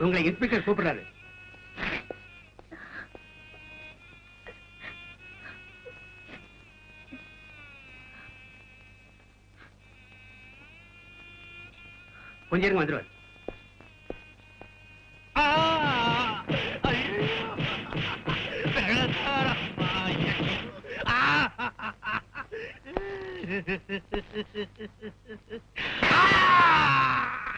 உங்களை இன்ஸ்பெக்டர் கூப்பிடுறாரு கொஞ்சம் இருங்க வந்துருவார்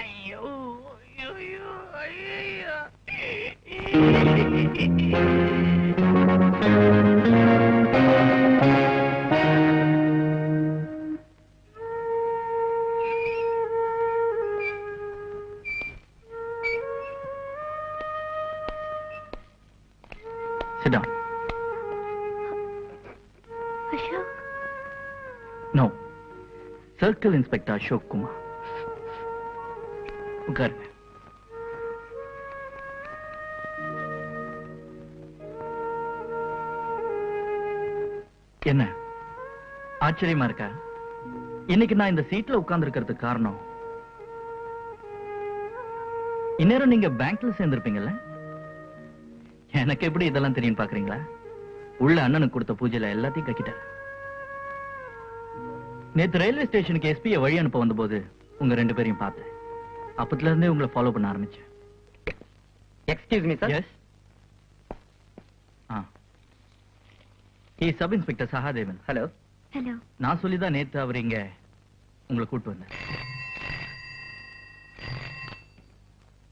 ஐயோ Sit down. Ashok No. Circle inspector Ashok Kumar உட்காருங்க என்ன? ஆச்சரியமா இருக்கா? இன்னைக்கு நான் இந்த சீட்ல உட்கார்ந்து இருக்கிறதுக்கு காரணம் இந்நேரம் நீங்க பேங்க்ல சேர்ந்திருப்பீங்கல்ல? எனக்கு எப்படி இதெல்லாம் தெரியும் பாக்குறீங்களா? உள்ள அண்ணனுக்கு கொடுத்த பூஜையில எல்லாத்தையும் கக்கிட்டேன். நேத்து ரயில்வே ஸ்டேஷனுக்கு எஸ்பியை வழி அனுப்ப வந்தபோது உங்க ரெண்டு பேரையும் பார்த்தேன். அப்பத்துல இருந்தே உங்களை ஃபாலோ பண்ண ஆரம்பிச்சேன். Excuse me sir yes he sub inspector Sahadevan hello hello நான் சொல்லிதான் நேத்து அவர் இங்க உங்களை கூட்டு வந்தேன்.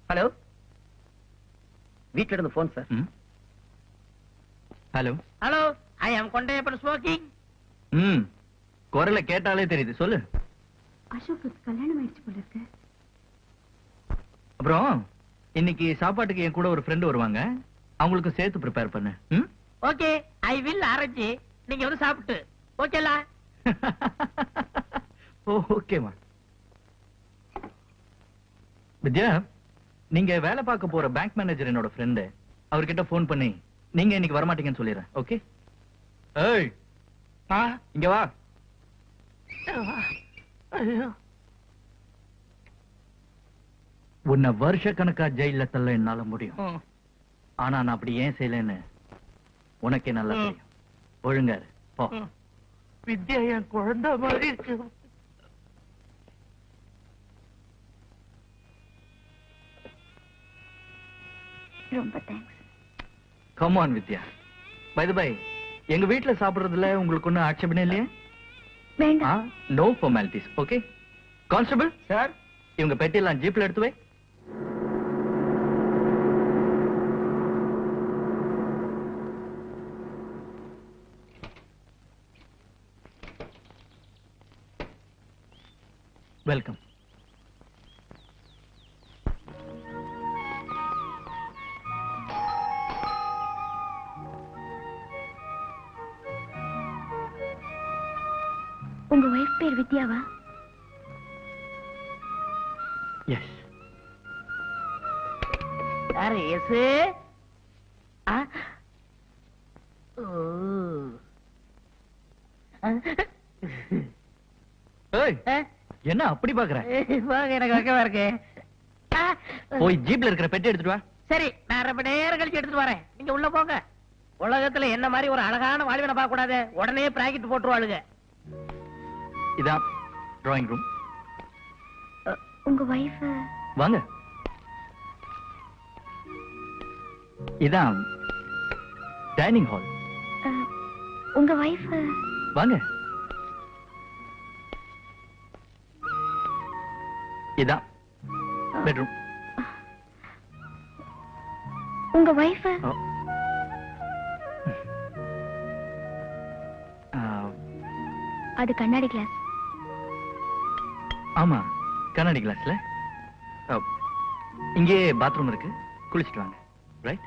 ஹலோ வீட்ல இருந்து phone sir hello hello I am Kondaiyappan smoking ம். குரலை கேட்டாலே தெரியுது. சொல்லு. அசோக்கு கல்யாணம் ஆயிடுச்சு போல இருக்கு. அப்புறம் இன்னைக்கு சாப்பாட்டுக்கு என் கூட ஒரு ஃப்ரெண்டு வருவாங்க. அவங்களுக்கு சேர்த்து ப்ரிப்பேர் பண்ணு. ம்? Okay I will arrange. நீங்க வந்து சாப்பிட்டு. ஓகேலா? ஓகேமா வித்யா நீங்க வேலை பார்க்க போற பேங்க் மேனேஜர் என்னோட ஃப்ரெண்டு அவர்கிட்ட ஃபோன் பண்ணி நீங்க இன்னைக்கு வரமாட்டீங்கன்னு சொல்லிடுறேன். ஓகே? ஏய் இங்க வா. உன்னை வருஷ கணக்கா ஜெயில தள்ள என்னால முடியும். ஆனா நான் அப்படி ஏன் செய்யலைன்னு உனக்கே நல்லா. தெரியும். ஒழுங்கா இரு. போ. வித்யா என் குழந்தை மாதிரி இருக்கு. ரொம்ப thanks come on Vidya. Bye bye எங்க வீட்ல சாப்பிடுறதுல உங்களுக்கு ஒன்னும் ஆட்சேபனை இல்லையே? வேண்டாம். No formalities okay constable sir இவங்க பெட்டியெல்லாம் ஜீப்ல எடுத்து வை. வெல்கம். உங்க ஒய்ஃப் பேர் வித்யாவா? எஸ் யாரு எஸ் ஆ. ஓ. ஏய். என்ன அப்படி பாக்குற வாங்க எனக்கு வைக்கவா இருக்கு. ஆ. போய் ஜீப்ல இருக்கிற பெட்டி எடுத்துட்டு வா. சரி நான் ரொம்ப நேரம் கழிச்சு எடுத்துட்டு வரேன். நீங்க உள்ள போங்க. உலகத்துல என்ன மாதிரி ஒரு அழகான வாழ்வினை பார்க்க கூடாது. உடனே பிராக்கெட் போட்டுருவாளுங்க. இதான் டிராயிங் ரூம் உங்க ஒய்ஃப் வாங்க. இதான் டைனிங் ஹால் உங்க ஒய்ஃப் வாங்க. இதான். பெட்ரூம் உங்க ஒய்ஃப் அது கண்ணாடி கிளாஸ் ஆமா கண்ணாடி கிளாஸ்ல இங்கே பாத்ரூம் இருக்கு. குளிச்சிட்டு வாங்க. ரைட்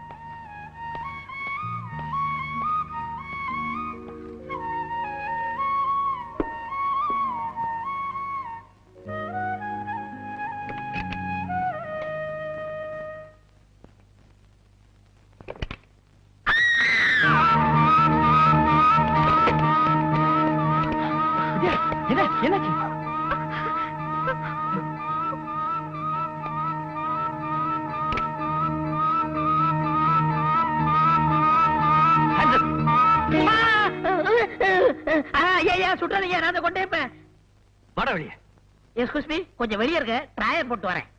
சுட்டாதீங்க நான் கொண்டே இருப்பேன். வாடா வெளியே. எஸ்கூஸ் மீ கொஞ்சம் வெளியே இருக்க ட்ராயர் போட்டு வரேன்.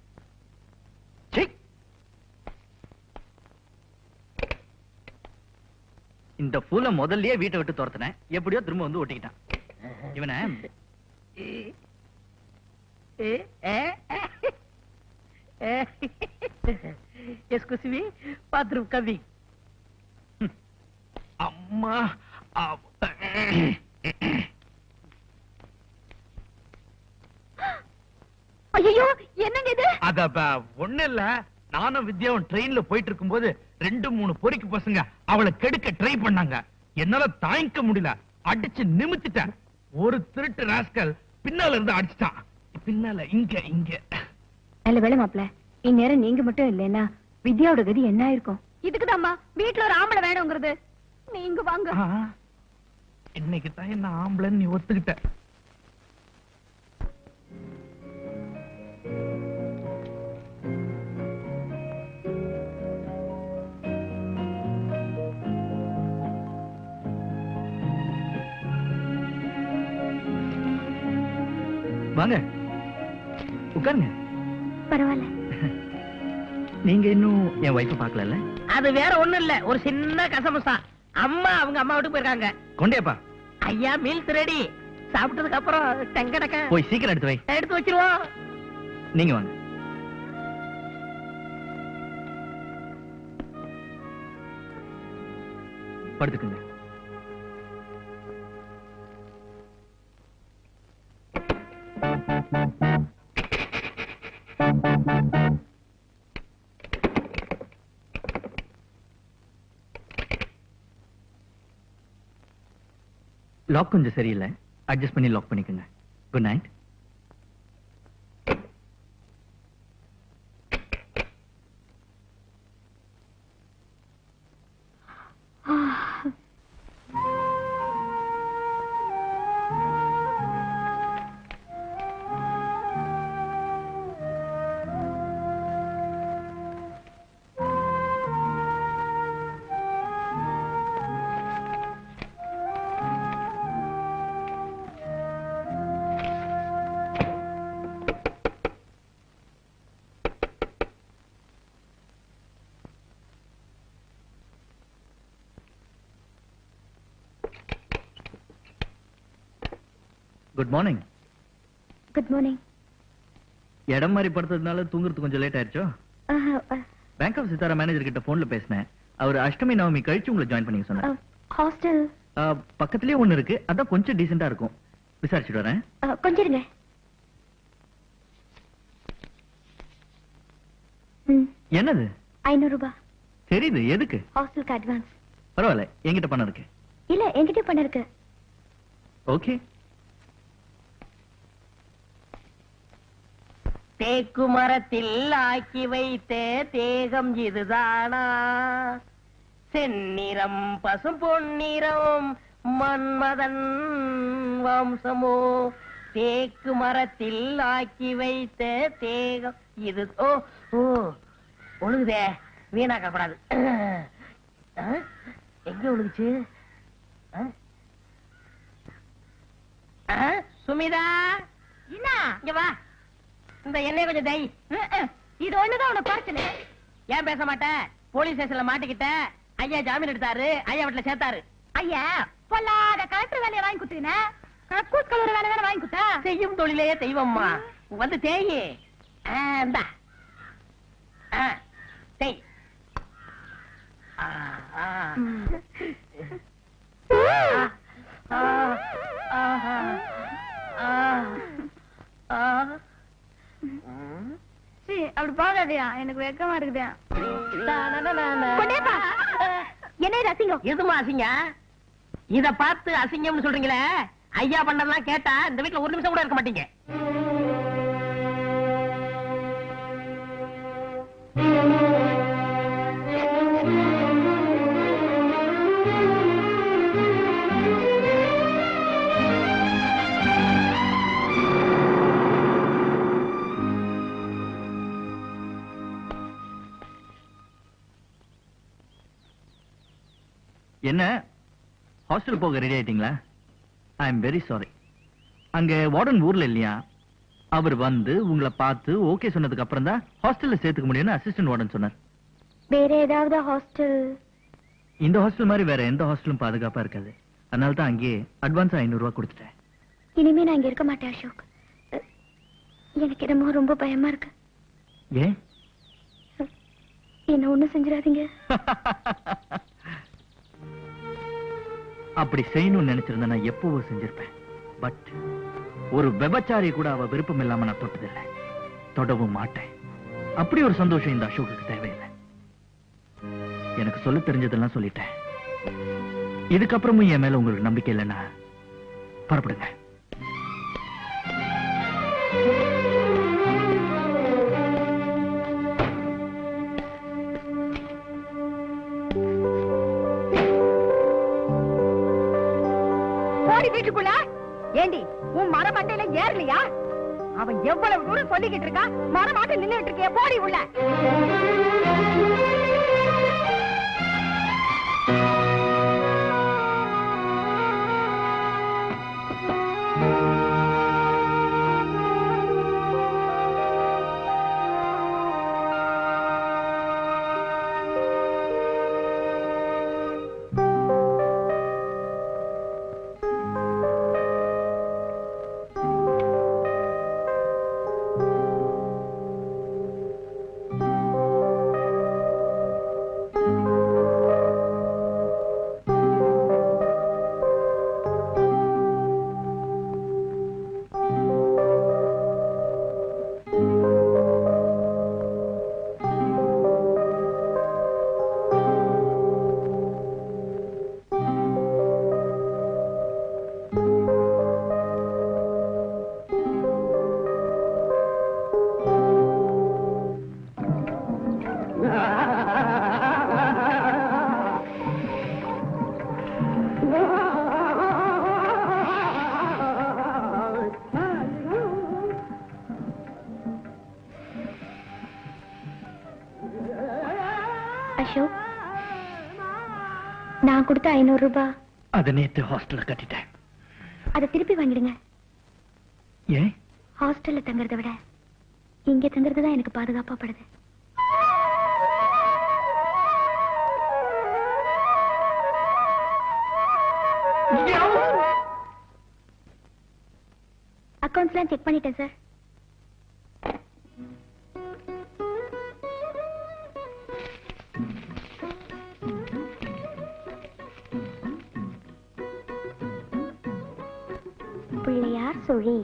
இந்த பூல முதல்லயே வீட்டை விட்டு துரத்துனேன் எப்படியோ திரும்ப வந்து ஒட்டிக்கிட்டான். இவனை எஸ்கூஸ் மீ பாத்ரூம் கம்மி அம்மா ஐயோ என்னங்க இது? அத ஒண்ணு இல்ல. நானும் வித்யாவும் ட்ரெயின்ல போயிட்டு இருக்கும்போது ரெண்டு மூணு பொறிக்கு பசங்க அவளை கெடுக்க ட்ரை பண்ணாங்க. என்னால தாங்கிக்க முடியல. அடிச்சு நிமித்திட்டேன். ஒரு திருட்டு ராஸ்கல் பின்னால இருந்து அடிச்சிட்டான். பின்னால இங்க இங்க. நல்ல வேலை மாப்ள இந்நேரம் நீங்க மட்டும் இல்லைன்னா வித்யாவோட கதி என்ன ஆயிருக்கும்? இதுக்குதாம்மா வீட்டுல ஒரு ஆம்பளை வேணுங்கிறது. நீங்க வாங்க. இன்னைக்கு தான் என்ன ஆம்பளைன்னு நீ ஒத்துக்கிட்ட. வாங்க. உட்காருங்க. பரவாயில்ல. நீங்க இன்னும் என் வைஃப பாக்கல அது வேற ஒண்ணும் இல்ல. ஒரு சின்ன கசமசா. அம்மா அவங்க அம்மா வீட்டுக்கு போயிருக்காங்க. கொண்டேப்பா. ஐயா மீல்ஸ் ரெடி சாப்பிட்டதுக்கு அப்புறம் டெங்கடக்க போய் சீக்கிரம் எடுத்து வை. எடுத்து வச்சிருவோம். நீங்க வாங்க. படுத்துக்குங்க. லாக் கொஞ்சம் சரியில்லை. அட்ஜஸ்ட் பண்ணி லாக் பண்ணிக்கோங்க. Good night good morning good morning இடம் மாதிரி படுத்ததுனால தூங்குறது கொஞ்சம் லேட் ஆயிடுச்சோ? பேங்க் ஆஃப் சித்தாரா மேனேஜர் கிட்ட போன்ல பேசினேன். அவர் அஷ்டமி நவமி கழிச்சு உங்களை ஜாயின் பண்ணிக்க சொன்னார். ஹாஸ்டல் பக்கத்துலயே ஒண்ணு இருக்கு. அதான் கொஞ்சம் டீசெண்டா இருக்கும். விசாரிச்சுட்டு வரேன். கொஞ்சம் இருங்க. என்னது? ஐநூறு ரூபாய் தெரியுது எதுக்கு? ஹாஸ்டலுக்கு அட்வான்ஸ் பரவாயில்ல என்கிட்ட பணம் இருக்கு. இல்ல என்கிட்ட இருக்கு. ஓகே தேக்கு மரத்தில் ஆக்கி வைத்த தேகம் இதுதானா? செந்நிறம் பசும் பொன்னிறம் மன்மதன் வம்சமோ? தேக்கு மரத்தில் ஆக்கி வைத்த தேகம் இது ஓ ஓ ஒழுகுதே வீணாக்க கூடாது? எங்க ஒழுகுச்சு? சுமிதா? என்ன? இங்க வா. இந்த எண்ணெய் கொஞ்சம் தை. இது ஒண்ணுதான் உனக்கு குறைச்சல ஏன் பேச மாட்டேன் போலீஸ் ஸ்டேஷன்ல மாட்டிக்கிட்ட? ஐயா ஜாமீன் எடுத்தாரு. ஐயா வீட்டுல சேர்த்தாரு. ஐயா பொல்லாத கலெக்டர் வேலையை வாங்கி கொடுத்தீங்க கலர் வேலை தானே வாங்கி கொடுத்தா? செய்யும் தொழிலே தெய்வம்மா. வந்து தேயி. இந்தா. தேய். ஆ. ஆ, போகாதயா எனக்கு வெக்கமா இருக்குதா. என்ன இது அசிங்கம்? எதுமா அசிங்க? இத பார்த்து அசிங்கம்னு சொல்றீங்களே? ஐயா பண்ணதெல்லாம் கேட்டா இந்த வீட்ல ஒரு நிமிஷம் கூட இருக்க மாட்டீங்க. என்ன? ஹாஸ்டல் போக ரெடி ஆயிட்டீங்களா? ஐ எம் வெரி சாரி அங்க வார்டன் ஊர்ல இல்லையா? அவர் வந்து உங்களை பார்த்து ஓகே சொன்னதுக்கு அப்புறம் தான் ஹாஸ்டல்ல சேர்த்துக்க முடியும்னு அசிஸ்டன்ட் வார்டன் சொன்னார். வேற ஏதாவது ஹாஸ்டல் இந்த ஹாஸ்டல் மாதிரி வேற எந்த ஹாஸ்டலும் பாதுகாப்பா இருக்காது. அதனால தான் அங்கேயே அட்வான்ஸ் ஐநூறு ரூபாய் கொடுத்துட்டேன். இனிமே நான் இங்க இருக்க மாட்டேன் அசோக். எனக்கு என்னமோ ரொம்ப பயமா இருக்கு. ஏன்? என்ன ஒண்ணும் செஞ்சிடாதீங்க. அப்படி செய்யணும்னு நினைச்சிருந்தா நான் எப்பவோ செஞ்சிருப்பேன். பட் ஒரு விபச்சாரி கூட அவ விருப்பம் இல்லாம நான் தொட்டதில்லை. தொடவும் மாட்டேன். அப்படி ஒரு சந்தோஷம் இந்த அசோக்குக்கு தேவையில்லை. எனக்கு சொல்ல தெரிஞ்சதெல்லாம் சொல்லிட்டேன். இதுக்கப்புறமும் என் மேல உங்களுக்கு நம்பிக்கை இல்லைன்னா புறப்படுங்க. ஏண்டி உன் மரமண்டையில ஏறலையா? அவன் எவ்வளவு தூரம் சொல்லிக்கிட்டு இருக்கான்? மரமாட்டு நின்னுட்டு இருக்கிய போடி உள்ள. அசோக். நான் கொடுத்த ஐநூறு ரூபாய் அதை நேத்து ஹாஸ்டல்ல கட்டிட்டேன். அதை திருப்பி வாங்கிடுங்க. ஏன்? ஹாஸ்டல்ல தங்குறதை விட இங்க தங்குறது தான் எனக்கு பாதுகாப்பா படுது. அக்கௌண்ட்ஸ்லாம் செக் பண்ணிட்டேன் சார் சுழி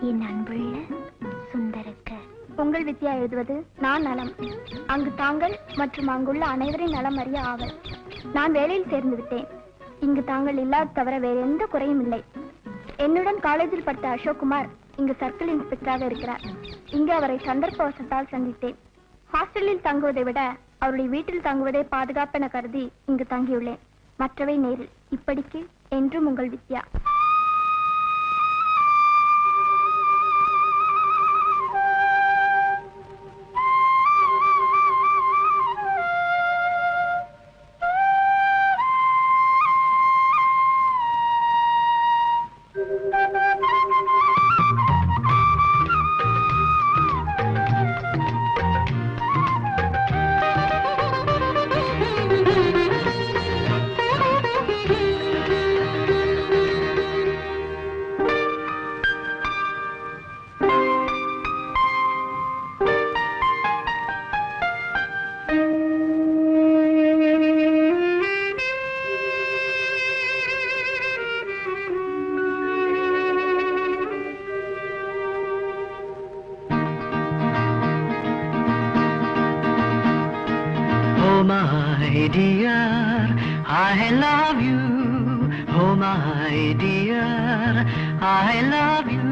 என் அன்புள்ள சுந்தரக்க பொங்கல் வித்யா எழுதுவது நான் நலம். அங்கு தாங்கள் மற்றும் அங்குள்ள அனைவரின் நலம் அறிய ஆவல் நான் வேலையில் சேர்ந்து விட்டேன். இங்கு தாங்கள் இல்லாத தவிர வேறு எந்த குறையும் இல்லை. என்னுடன் காலேஜில் படித்த அசோக்குமார் இங்கு சர்க்கிள் இன்ஸ்பெக்டராக இருக்கிறார். இங்கு அவரை சந்தர்ப்பவசத்தால் சந்தித்தேன். ஹாஸ்டலில் தங்குவதை விட அவருடைய வீட்டில் தங்குவதே பாதுகாப்பென கருதி இங்கு தங்கியுள்ளேன். மற்றவை நேரில். இப்படிக்கு என்றும் உங்கள் வித்யா. I love you.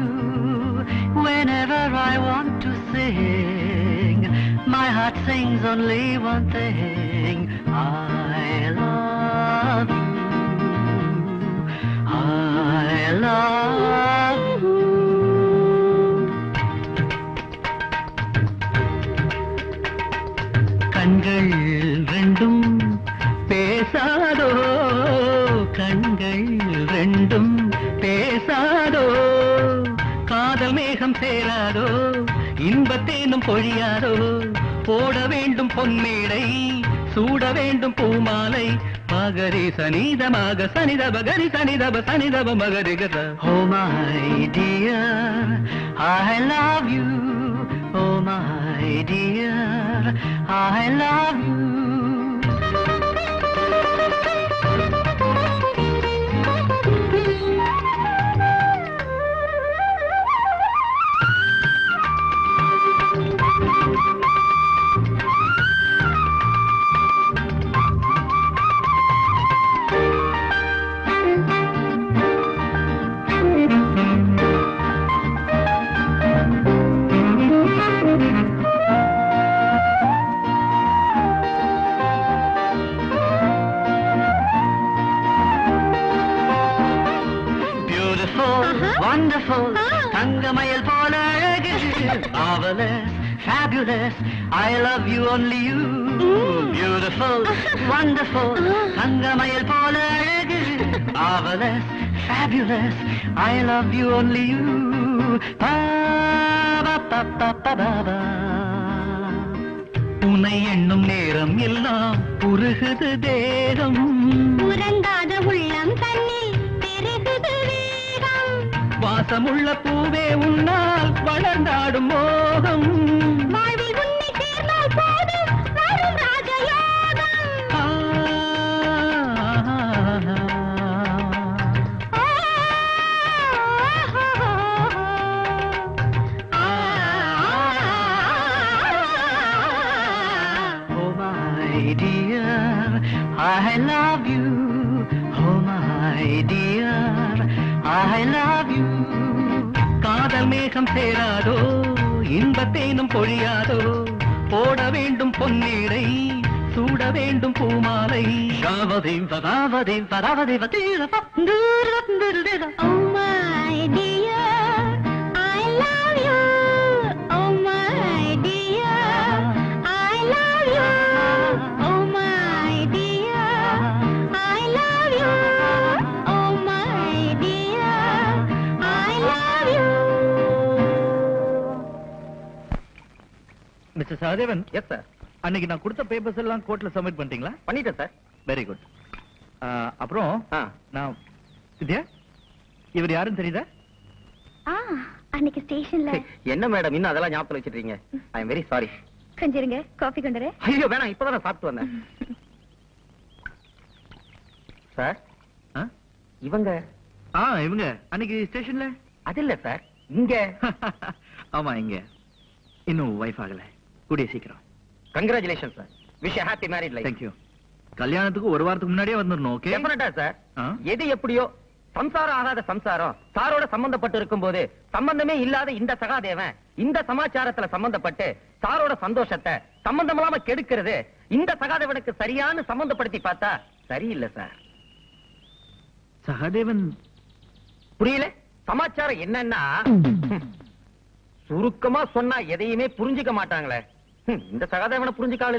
Whenever I want to sing, my heart sings only one thing. I love you. I love you. கண்கள் இன்பத்தேனும் பொழியாரோ? போட வேண்டும் பொன்மேடை சூட வேண்டும் பூமாலை. மகரி சனிதமாக சனிதப கரி சனிதப சனிதப மகரி கத ஓ my dear I love you. Oh my dear I love you. You only you. Beautiful, wonderful, தங்கமயல் போல அழகு marvelous, fabulous, I love you only you. Pa, ba, ba, ba, ba, ba, ba. உன்னை எண்ணும் நேரம் எல்லாம் உருகுது தேகம் உறங்காத உள்ளம் தன்னில் பெருகுது வேகம் வாசமுள்ள பூவே உன்னால் வளர்ந்தாடும் மோகம் my dear, I love you. Oh my dear, I love you. காதல் மேகம் சேராதோ இன்பத்தேனும் பொழியாதோ போட வேண்டும் பொன்னீரை சூட வேண்டும் பூமாலை ஷாவதீம் பதாவதீம் பதாவதீவ தீரப Oh my mister Sahadevan yes sir அன்னைக்கு நான் கொடுத்த பேப்பர்ஸ் எல்லாம் கோர்ட்ல சப்மிட் பண்ணிட்டீங்களா? பண்ணிட்டேன் சார் வெரி குட் அப்புறம் நான் வித்யா இவர் யாருன்னு தெரியுதா? ஆ அன்னைக்கு ஸ்டேஷன்ல என்ன மேடம் இன்னும் அதெல்லாம் ஞாபகம் வச்சிருக்கீங்க? ஐ எம் வெரி சாரி கொஞ்சம் இருங்க காஃபி கொண்டு ஐயோ வேணாம் இப்பதான் நான் சாப்பிட்டு வந்தேன். சார் ஆ? இவங்க? ஆ இவங்க அன்னைக்கு ஸ்டேஷன்ல அது இல்ல சார் இங்க. ஆமா இங்க. இன்னும் வைஃப் ஆகல. கூடிய சீக்கிரம். Congratulation sir wish happy married life thank you கல்யாணத்துக்கு ஒரு வாரத்துக்கு முன்னாடியே வந்துடணும் ஓகே டெஃபினட்டா சார்? எது எப்படியோ சம்சாரம் ஆகாத சம்சாரம் சாரோட சம்பந்தப்பட்டு இருக்கும்போது சம்பந்தமே இல்லாத இந்த சகாதேவன் இந்த சமாச்சாரத்துல சம்பந்தப்பட்டு சாரோட சந்தோஷத்தை சம்பந்தம் இல்லாம கெடுக்கிறது இந்த சகாதேவனுக்கு சரியான சம்பந்தப்படுத்தி பார்த்தா சரியில்லை சார் சகாதேவன் புரியல? சமாச்சாரம் என்னன்னா சுருக்கமா சொன்னா எதையுமே புரிஞ்சுக்க மாட்டாங்களே. இந்த சகாதேவனை புரிஞ்சுக்காள்